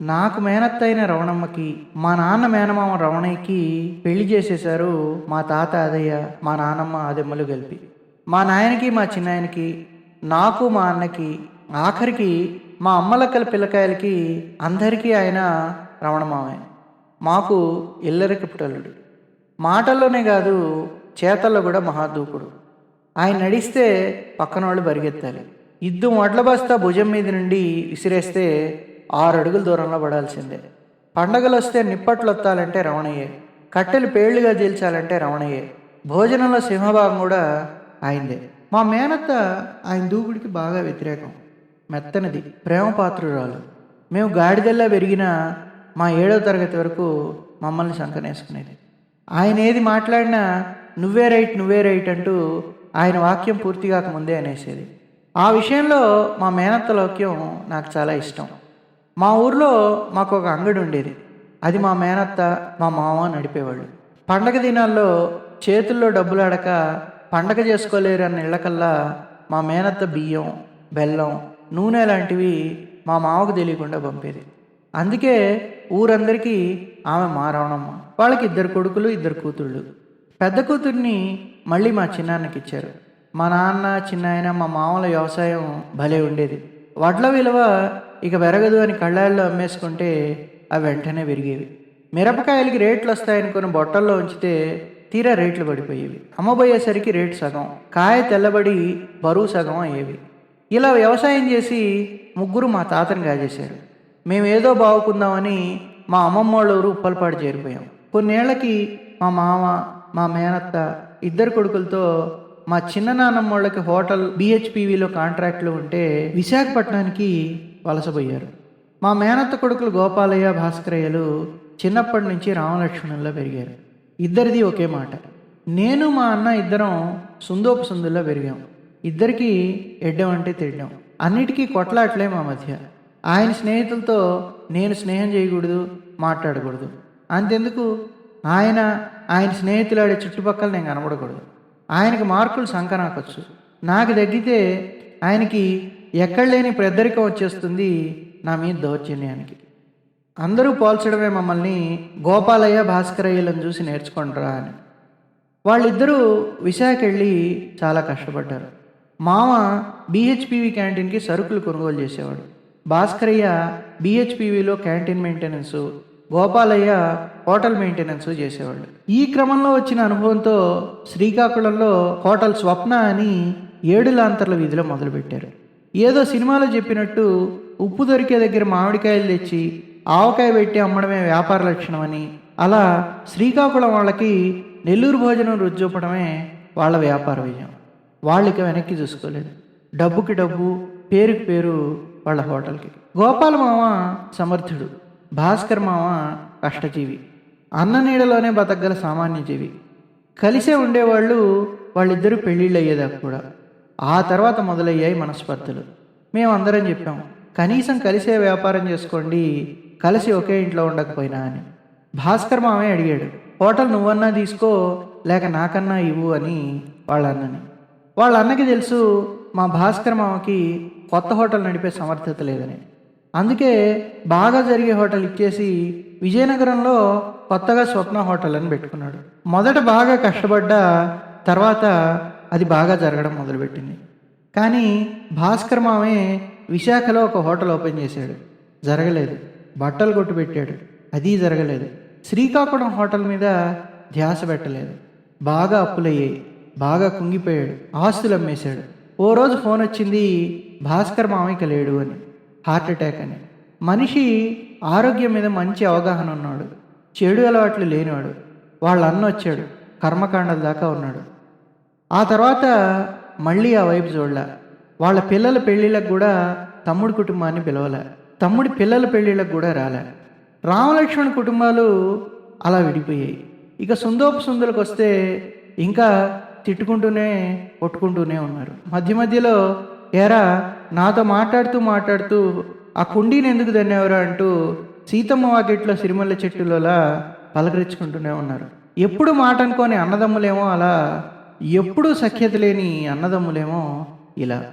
నాకు మేనత్త అయిన రవణమ్మకి మా నాన్న మేనమామ రవణయ్యకి పెళ్ళి చేసేశారు మా తాత అదయ్య మా నాన్నమ్మ అదెమ్మలు కలిపి మా నాయనకి మా చిన్నాయనకి నాకు మా అన్నకి ఆఖరికి మా అమ్మలక్కల పిల్లకాయలకి అందరికీ ఆయన రవణమామే మాకు ఇల్లరికి పుట్టలుడు మాటల్లోనే కాదు చేతల్లో కూడా మహాదూకుడు. ఆయన నడిస్తే పక్కన వాళ్ళు పరిగెత్తాలి ఇద్దు వడ్ల బస్తా భుజం మీద నుండి విసిరేస్తే ఆరు అడుగుల దూరంలో పడాల్సిందే. పండగలు వస్తే నిప్పట్లు వత్తాలంటే రమణయ్యే. కట్టెలు పేళ్ళుగా జీల్చాలంటే రమణయ్యే. భోజనంలో సింహభాగం కూడా ఆయనదే. మా మేనత్త ఆయన దూకుడికి బాగా వ్యతిరేకం. మెత్తనిది ప్రేమ పాత్రురాలు మేము గాడిదల్లా పెరిగిన మా ఏడో తరగతి వరకు మమ్మల్ని సంకనేసుకునేది ఆయన ఏది మాట్లాడినా నువ్వే రైట్ నువ్వే రైట్ అంటూ ఆయన వాక్యం పూర్తి కాకముందే అనేసేది. ఆ విషయంలో మా మేనత్త లోక్యం నాకు చాలా ఇష్టం. మా ఊర్లో మాకు ఒక అంగడి ఉండేది. అది మా మేనత్త మా మామ నడిపేవాళ్ళు. పండగ దినాల్లో చేతుల్లో డబ్బులు అడక పండగ చేసుకోలేరు అన్న ఇళ్ళకల్లా మా మేనత్త బియ్యం బెల్లం నూనె లాంటివి మా మామకు తెలియకుండా పంపేది. అందుకే ఊరందరికీ ఆమె మా రవణమ్మ. వాళ్ళకి ఇద్దరు కొడుకులు ఇద్దరు కూతుళ్ళు. పెద్ద కూతుర్ని మళ్ళీ మా చిన్నాన్నకి ఇచ్చారు. మా నాన్న చిన్నాయన మా మామల వ్యవసాయం భలే ఉండేది. వడ్ల విలువ ఇక పెరగదు అని కళ్ళాల్లో అమ్మేసుకుంటే అవి వెంటనే విరిగేవి. మిరపకాయలకి రేట్లు వస్తాయనుకున్న బొట్టల్లో ఉంచితే తీరా రేట్లు పడిపోయేవి. అమ్మబోయేసరికి రేటు సగం కాయ తెల్లబడి బరువు సగం అయ్యేవి. ఇలా వ్యవసాయం చేసి ముగ్గురు మా తాతని గాజేశారు. మేము ఏదో బాగుకుందామని మా అమ్మమ్మ వాళ్ళ ఊరు ఉప్పలపాడు చేరిపోయాం. కొన్నేళ్ళకి మా మామ మా మేనత్త ఇద్దరు కొడుకులతో మా చిన్న నాన్నమ్మ వాళ్ళకి హోటల్ బిహెచ్పివిలో కాంట్రాక్ట్లు ఉంటే విశాఖపట్నానికి వలసపోయారు. మా మేనత్త కొడుకులు గోపాలయ్య భాస్కరయ్యలు చిన్నప్పటి నుంచి రామలక్ష్మణుల్లో పెరిగారు. ఇద్దరిది ఒకే మాట. నేను మా అన్న ఇద్దరం సుందోపు సుందుల్లో పెరిగాం. ఇద్దరికీ ఎడ్డం అంటే తిడ్డం. అన్నిటికీ కొట్లాట్లే మా మధ్య. ఆయన స్నేహితులతో నేను స్నేహం చేయకూడదు మాట్లాడకూడదు. అంతెందుకు? ఆయన ఆయన స్నేహితులు ఆడే చుట్టుపక్కల నేను కనబడకూడదు. ఆయనకి మార్కులు సంకనాకొచ్చు నాకు తగ్గితే ఆయనకి ఎక్కడ లేని పెద్దరిక వచ్చేస్తుంది నా మీద దౌర్జన్యానికి. అందరూ పోల్చడమే మమ్మల్ని గోపాలయ్య భాస్కరయ్యలను చూసి నేర్చుకుంటారా అని. వాళ్ళిద్దరూ విశాఖ వెళ్ళి చాలా కష్టపడ్డారు. మామ బీహెచ్పివి క్యాంటీన్కి సరుకులు కొనుగోలు చేసేవాడు. Bhaskarayya బీహెచ్పివిలో canteen maintenance Gopalaiah hotel maintenance చేసేవాళ్ళు. ఈ క్రమంలో వచ్చిన అనుభవంతో శ్రీకాకుళంలో హోటల్ స్వప్న అని ఏడు లాంతర్ల వీధిలో మొదలుపెట్టారు. ఏదో సినిమాలో చెప్పినట్టు ఉప్పు దొరికే దగ్గర మామిడికాయలు తెచ్చి ఆవకాయ పెట్టి అమ్మడమే వ్యాపార లక్షణం అని అలా శ్రీకాకుళం వాళ్ళకి నెల్లూరు భోజనం రుచి చూపడమే వాళ్ళ వ్యాపార విజయం. వాళ్ళకి వెనక్కి చూసుకోలేదు. డబ్బుకి డబ్బు పేరుకి పేరు వాళ్ళ హోటల్కి. గోపాల మామ సమర్థుడు భాస్కర్ మామ కష్టజీవి అన్న నీడలోనే బతకగల సామాన్య జీవి. కలిసే ఉండేవాళ్ళు వాళ్ళిద్దరూ పెళ్ళిళ్ళు అయ్యేదాకా కూడా. ఆ తర్వాత మొదలయ్యాయి మనస్పర్ధలు. మేమందరం చెప్పాం కనీసం కలిసే వ్యాపారం చేసుకోండి కలిసి ఒకే ఇంట్లో ఉండకపోయినా అని. భాస్కర్ మామే అడిగాడు హోటల్ నువ్వన్నా తీసుకో లేక నాకన్నా ఇవ్వు అని వాళ్ళ అన్నని వాళ్ళ అన్నకి తెలుసు మా భాస్కర్ మామకి కొత్త హోటల్ నడిపే సమర్థత లేదని. అందుకే బాగా జరిగే హోటల్ ఇచ్చేసి విజయనగరంలో కొత్తగా స్వప్న హోటల్ అని పెట్టుకున్నాడు. మొదట బాగా కష్టపడ్డా తర్వాత అది బాగా జరగడం మొదలుపెట్టింది. కానీ భాస్కర్ మామే విశాఖలో ఒక హోటల్ ఓపెన్ చేశాడు. జరగలేదు. బట్టలు కొట్టు పెట్టాడు. అది జరగలేదు. శ్రీకాకుళం హోటల్ మీద ధ్యాస పెట్టలేదు. బాగా అప్పులయ్యాయి. బాగా కుంగిపోయాడు. ఆస్తులు అమ్మేశాడు. ఓ రోజు ఫోన్ వచ్చింది భాస్కర్ మామయ్యకి లేడు అని. హార్ట్ అటాక్ అని. మనిషి ఆరోగ్యం మీద మంచి అవగాహన ఉన్నాడు. చెడు అలవాట్లు లేనివాడు. వాళ్ళ అన్న వచ్చాడు. కర్మకాండల దాకా ఉన్నాడు. ఆ తర్వాత మళ్ళీ ఆ వైపు చూడలే. వాళ్ళ పిల్లల పెళ్ళిళ్ళకు కూడా తమ్ముడి కుటుంబాన్ని పిలవలే. తమ్ముడి పిల్లల పెళ్ళిళ్ళకు కూడా రాలే. రామలక్ష్మణ కుటుంబాలు అలా విడిపోయాయి. ఇక సుందోపు సుందులకు వస్తే ఇంకా తిట్టుకుంటూనే కొట్టుకుంటూనే ఉన్నారు. మధ్య మధ్యలో ఏరా నాతో మాట్లాడుతూ మాట్లాడుతూ ఆ కుండీని ఎందుకు దన్నేవరా అంటూ సీతమ్మ వాకిట్లో సిరిమల్ల చెట్టులోలా పలకరించుకుంటూనే ఉన్నారు. ఎప్పుడు మాట అనుకోని అన్నదమ్ములేమో అలా ఎప్పుడూ సఖ్యత లేని అన్నదమ్ములేమో ఇలా.